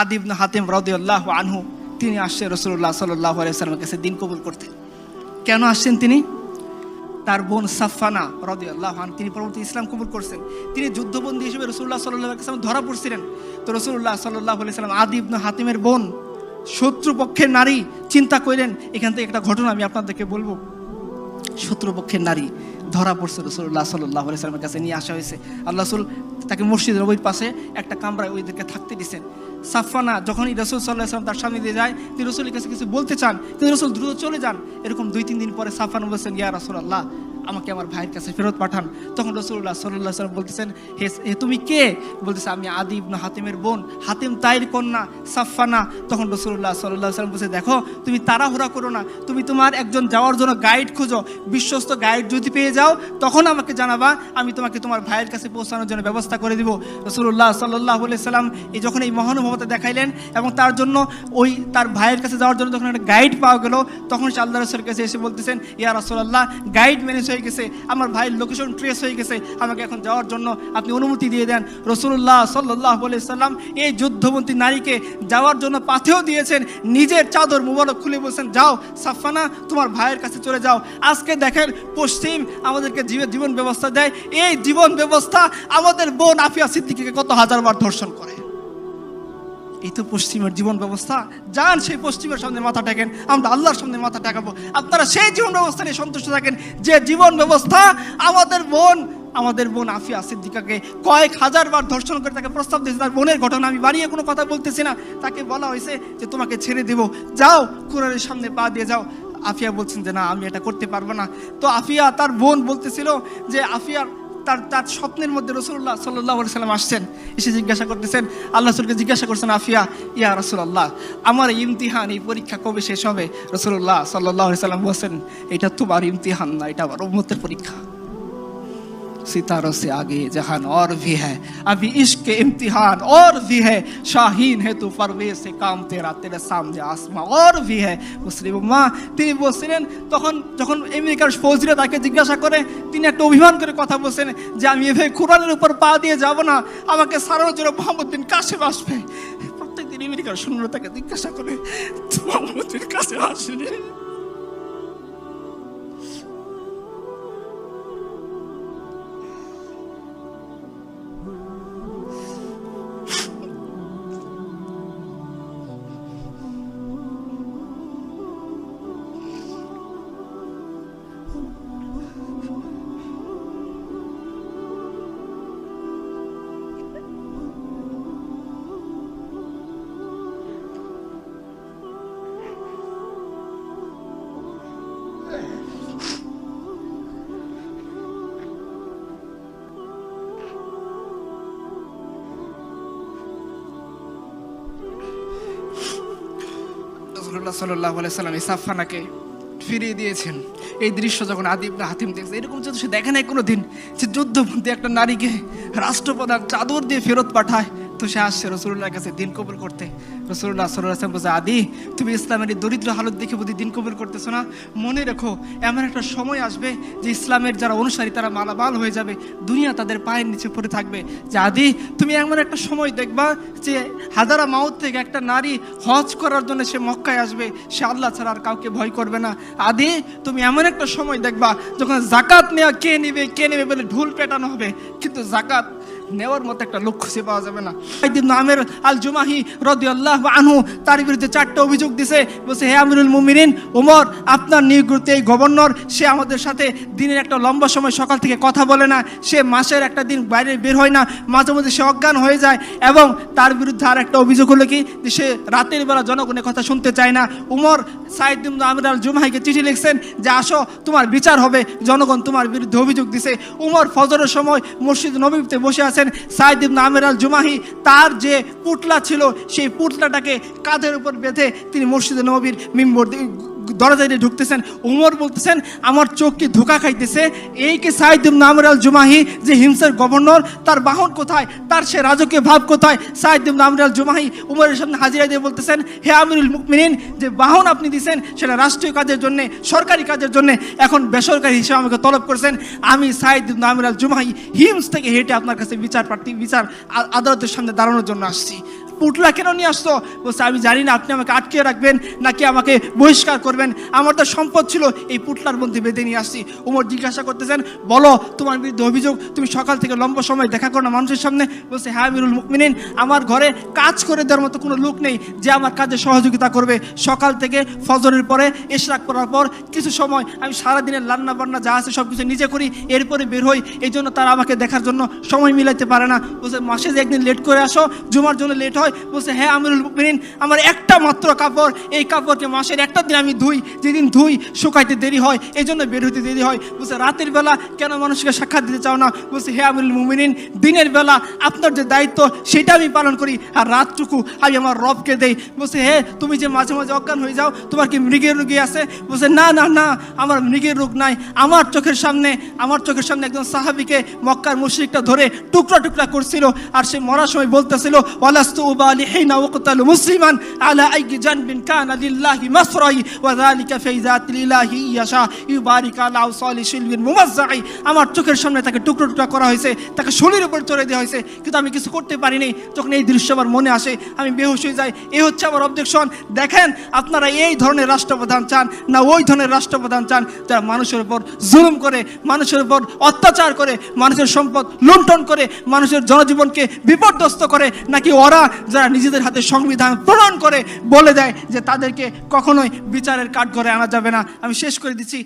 আদিবন হাতিম রদিউল্লাহ আনহু, তিনি আসছেন রসুল্লাহ সাল্লাহ আলাইসাল্লামের কাছে দিন কবুল করতে। কেন আসছেন তিনি? তার বোন সাফানা রদি আল্লাহ তিনি পরবর্তী ইসলাম কবুল করছেন। তিনি যুদ্ধবন্দী হিসেবে রসুল্লাহ সাল্লাহ সাল্লাম ধরা পড়ছিলেন। তো রসুল্লাহ সাল্লাহ সাল্লাম আদি ইবনু হাতিমের বোন, শত্রুপক্ষের নারী, চিন্তা করলেন এখান থেকে একটা ঘটনা আমি আপনাদেরকে বলব। শত্রুপক্ষের নারী ধরা পড়ছে রসুল্লাহ সাল্লাহ সাল্লামের কাছে, নিয়ে আসা হয়েছে। আল্লাহ রসুল তাকে মসজিদ রবির পাশে একটা কামরায় ওইদেরকে থাকতে দিচ্ছেন সাফানা যখনই রসুল সাল্লাহ সাল্লাম তার সামনে দিয়ে যায়, তিনি রসুলের কাছে কিছু বলতে চান, তিনি রসুল দ্রুত চলে যান। এরকম দুই তিন দিন পরে সাফানা বলছেন, ইয়া রসুল আল্লাহ আমাকে আমার ভাইয়ের কাছে ফেরত পাঠান। তখন রসুল্লাহ সাল্লাহ সাল্লাম বলতেছেন, হে তুমি কে? বলতেছে, আমি আদি ইবনু হাতিমের বোন, হাতিম তাইর কন্যা সাফানা তখন রসুল্লাহ সাল্লাহ সাল্লাম বলছে, দেখো, তুমি তাড়াহুড়া করো না। তুমি তোমার একজন যাওয়ার জন্য গাইড খুঁজো। বিশ্বস্ত গাইড যদি পেয়ে যাও, তখন আমাকে জানাবা। আমি তোমাকে তোমার ভাইয়ের কাছে পৌঁছানোর জন্য ব্যবস্থা করে দিব। রসুল্লাহ সাল্লাহ সাল্লাম এই যখন এই মহানুভবতা দেখাইলেন এবং তার জন্য ওই তার ভাইয়ের কাছে যাওয়ার জন্য যখন একটা গাইড পাওয়া গেল, তখন সে আল্লাহ রসুলের কাছে এসে বলতেছেন, ইয়া রসুল্লাহ গাইড ম্যানেজ হয়ে গেছে, আমার ভাইয়ের লোকেশন ট্রেস হয়ে গেছে, আমাকে এখন যাওয়ার জন্য আপনি অনুমতি দিয়ে দেন। রসুল্লাহ সাল্লাহ সাল্লাম এই যুদ্ধবন্তী নারীকে যাওয়ার জন্য পাথেও দিয়েছেন, নিজের চাদর মুবারক খুলে বলছেন, যাও সাফানা তোমার ভাইয়ের কাছে চলে যাও। আজকে দেখেন পশ্চিম আমাদেরকে জীবন জীবন ব্যবস্থা দেয়। এই জীবন ব্যবস্থা আমাদের বোন আফিয়া সিদ্দিকিকে কত হাজারবার ধর্ষণ করে। এই তো পশ্চিমের জীবন ব্যবস্থা। যান সেই পশ্চিমের সামনে মাথা টেকেন আমরা আল্লাহর সামনে মাথা টেকাবো আপনারা সেই জীবন ব্যবস্থা নিয়ে সন্তুষ্ট থাকেন, যে জীবন ব্যবস্থা আমাদের বোন আমাদের বোন আফিয়া সিদ্দিকাকে কয়েক হাজার বার ধর্ষণ করে তাকে প্রস্তাব দিয়েছে, তার বোনের ঘটনা আমি বাড়িয়ে কোনো কথা বলতেছি না। তাকে বলা হয়েছে যে তোমাকে ছেড়ে দেব। যাও, কোরআনের সামনে পা দিয়ে যাও। আফিয়া বলছেন যে না, আমি এটা করতে পারব না। তো আফিয়া তার বোন বলতেছিল যে আফিয়ার তার তার স্বপ্নের মধ্যে রসুল্লাহ সাল্লাহ সাল্লাম আসছেন, এসে জিজ্ঞাসা করতেছেন, আল্লাহ রসুলকে জিজ্ঞাসা করছেন, আফিয়া, ইয়া রসুল্লাহ আমার ইমতিহান, এই পরীক্ষা কবে শেষ হবে? রসুল্লাহ সাল্লাহ সাল্লাম বলছেন, এটা তোমার ইমতিহান না, এটা আমার উম্মতের পরীক্ষা। सितारों से आगे जहान और भी है अभी इश्क के इम्तिहान और भी है शाहीन है तू परवेज से काम तेरा तेरे सामने आसमां और भी है মুসলিম মা তিনি বলছিলেন তখন যখন আমেরিকার ফৌজিরা তাকে জিজ্ঞাসা করে তিনি একটা অভিমান করে কথা বলছেন যে আমি এভাবে কোরআনের উপর পা দিয়ে যাব না আমাকে সারানোর জন্য মোহাম্মদ্দিন কাশিম আসবে প্রত্যেকদিন আমেরিকার সৈন্যরা তাকে জিজ্ঞাসা করে মোহাম্মদ্দিন কাশিম আসেনি সাল্লাহ সাল্লাম ইসাফানাকে সাফানাকে ফিরিয়ে দিয়েছেন। এই দৃশ্য যখন আদিব হাতিম দেখছে, এরকম যদি সে দেখে নাই কোনো দিন যে যুদ্ধবন্দী একটা নারীকে রাষ্ট্রপ্রধান চাদর দিয়ে ফেরত পাঠায় সে আসছে রসুল্লাহর কাছে দিন কবুল করতে। রসুল্লাহ সাল্লাম বলছে, আদি, তুমি ইসলামের এই দরিদ্র হালত দেখে বুঝি দিন কবুল করতেছো না? মনে রেখো, এমন একটা সময় আসবে যে ইসলামের যারা অনুসারী তারা মালামাল হয়ে যাবে, দুনিয়া তাদের পায়ের নিচে পড়ে থাকবে। যে, আদি, তুমি এমন একটা সময় দেখবা যে হাজারা মাউত থেকে একটা নারী হজ করার জন্য সে মক্কায় আসবে, সে আল্লাহ ছাড়া আর কাউকে ভয় করবে না। আদি, তুমি এমন একটা সময় দেখবা যখন জাকাত নেওয়া কে নেবে কে নেবে বলে ঢুল পেটানো হবে। কিন্তু জাকাত নেওয়ার মতো একটা লোক খুঁজে পাওয়া যাবে না। আমের আল জুমাহি রদি আল্লাহ আনহু, তার বিরুদ্ধে চারটে অভিযোগ দিছে। বলছে, হে আমিরুল মুমিনিন, ওমর, আপনার নিয়োগিত এই গভর্নর, সে আমাদের সাথে দিনের একটা লম্বা সময় সকাল থেকে কথা বলে না। সে মাসের একটা দিন বাইরে বের হয় না। মাঝে মধ্যে সে অজ্ঞান হয়ে যায় এবং তার বিরুদ্ধে আর একটা অভিযোগ হলো কি, যে সে রাতের বেলা জনগণের কথা শুনতে চায় না। উমর সাইদিন আমির আল জুমাহিকে চিঠি লিখছেন যে, আসো, তোমার বিচার হবে। জনগণ তোমার বিরুদ্ধে অভিযোগ দিছে। উমর ফজরের সময় মসজিদ নবীতে বসে আছেন সাইদ ইবনে আল জুমাহি তার যে পুটলা ছিল, সেই পুটলাটাকে কাঁধের উপর বেঁধে তিনি মসজিদে নবীর মিম্বর দি- দরজায় দিয়ে ঢুকতেছেন, উমর বলতেছেন, আমার চোখ কি ধোকা খাইতেছে? এই কি সাইদ ইবনে আমির আল জুমাহি যে হিমসের গভর্নর, তার বাহন কোথায়? তার সে রাজকীয় ভাব কোথায়? সাইদ ইবনে আমির আল জুমাহি উমরের সামনে হাজিরা দিয়ে বলতেছেন, হে আমিরুল মুকমিনিন যে বাহন আপনি দিছেন, সেটা রাষ্ট্রীয় কাজের জন্য, সরকারি কাজের জন্য, এখন বেসরকারি হিসেবে আমাকে তলব করেছেন। আমি সাইদ ইবনে আমির আল জুমাহি হিমস থেকে হেঁটে আপনার কাছে বিচার প্রার্থী, বিচার আদালতের সামনে দাঁড়ানোর জন্য আসছি। পুটলা কেন নিয়ে আসছো? বলছে, আমি জানি না, আপনি আমাকে আটকে রাখবেন, নাকি আমাকে বহিষ্কার করবেন আমার তো সম্পদ ছিল, এই পুটলার মধ্যে বেঁধে নিয়ে আসছি। ওমর জিজ্ঞাসা করতেছেন, বলো, তোমার বিরুদ্ধে অভিযোগ, তুমি সকাল থেকে লম্বা সময় দেখা করো না মানুষের সামনে? বলছে হ্যাঁ মিরুল মুকমিনিন আমার ঘরে কাজ করে দেওয়ার মতো কোনো লোক নেই যে আমার কাজে সহযোগিতা করবে। সকাল থেকে ফজরের পরে এশরাক করার পর কিছু সময় আমি সারাদিনের রান্না বান্না যা আছে সব কিছু নিজে করি, এরপরে বের হই। এই জন্য তারা আমাকে দেখার জন্য সময় মিলাইতে পারে না। বলছে, মাসে যে একদিন লেট করে আসো, জুমার জন্য লেট হয়? বলছে হ্যাঁ আমিরুল মুকমিনিন আমার একটা মাত্র কাপড়, এই কাপড়কে মাসের একটা দিন আমি ধুই, যেদিন ধুই শুকাইতে দেরি হয় এই জন্য বের হইতে দেরি হয়। বলছে, রাতের বেলা কেন মানুষকে সাক্ষাৎ দিতে চাও না? বলছে, হে আমিরুল মুমিনিন, দিনের বেলা আপনার যে দায়িত্ব, সেটা আমি পালন করি, আর রাতটুকু আমি আমার রবকে দেই। বলছে, হে, তুমি যে মাঝে মাঝে অজ্ঞান হয়ে যাও, তোমার কি মৃগের রোগী আছে? বলছে, না না না, আমার মৃগের রোগ নাই। আমার চোখের সামনে, আমার চোখের সামনে একজন সাহাবিকে মক্কার মুশরিকটা ধরে টুকরা টুকরা করছিল, আর সে মরার সময় বলতেছিল, ওয়ালাস্তু উবালি হিনা ওয়াকতালু মুসলিমান আলা আইয়ি জানবিন কানা লিল্লাহি মাসরাই ওয়া আমার চোখের সামনে তাকে টুকরো টুকরা করা হয়েছে, তাকে শরীরের উপর চড়ে দেওয়া হয়েছে, কিন্তু আমি কিছু করতে পারিনি। যখন এই দৃশ্য আমার মনে আসে, আমি বেহুশ হয়ে যাই। এই হচ্ছে আমার অবজেকশন দেখেন, আপনারা এই ধরনের রাষ্ট্রপ্রধান চান না ওই ধরনের রাষ্ট্রপ্রধান চান, যারা মানুষের উপর জুলুম করে, মানুষের উপর অত্যাচার করে, মানুষের সম্পদ লুণ্ঠন করে, মানুষের জনজীবনকে বিপর্যস্ত করে, নাকি ওরা যারা নিজেদের হাতে সংবিধান প্রণয়ন করে, বলে দেয় যে তাদেরকে কখনোই বিচারের কাঠঘরে আনা যাবে না। আমি শেষ করে দিচ্ছি।